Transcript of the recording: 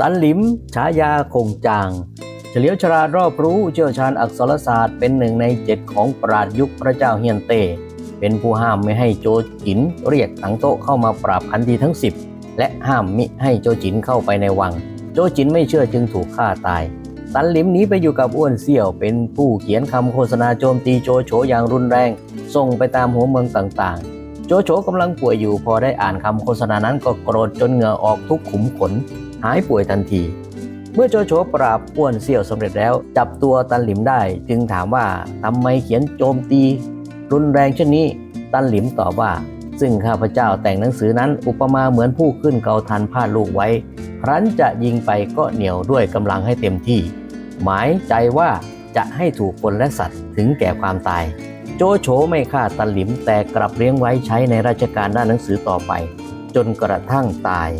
ตันหลิม ฉายาคงจาง เฉลียวฉลาดรอบรู้เชี่ยวชาญอักษรศาสตร์เป็นหนึ่งในเจ็ดของปราดยุคพระเจ้าเฮียนเต้เป็นผู้ห้ามไม่ให้โจจินเรียกถังโตเข้ามาปราบขันทีทั้ง10และห้ามมิให้โจจินเข้าไปในวัง โจจินไม่เชื่อจึงถูกฆ่าตาย ตันหลิมหนี้ไปอยู่กับอ้วนเสี่ยว เป็นผู้เขียนคำโฆษณาโจมตีโจโฉอย่างรุนแรง ส่งไปตามหัวเมืองต่างๆ โจโฉกำลังป่วยอยู่พอได้อ่านคำโฆษณานั้นก็โกรธจนเหงื่อออกทุกขุมขน หายป่วยทันที เมื่อโจโฉปราบอ้วนเสี่ยวสำเร็จแล้ว จับตัวตันหลิมได้ จึงถามว่าทำไมเขียนโจมตี รุนแรงเช่นนี้ ตันหลิมตอบว่า ซึ่งข้าพเจ้าแต่งหนังสือนั้นอุปมาเหมือนผู้ขึ้นเกาทันพาดลูกไว้ครั้นจะยิงไปก็เหนียวด้วยกำลังให้เต็มที่ หมายใจว่าจะให้ถูกคนและสัตว์ถึงแก่ความตาย โจโฉไม่ฆ่าตันหลิมแต่กลับเลี้ยงไว้ใช้ในราชการด้านหนังสือต่อไป จนกระทั่งตาย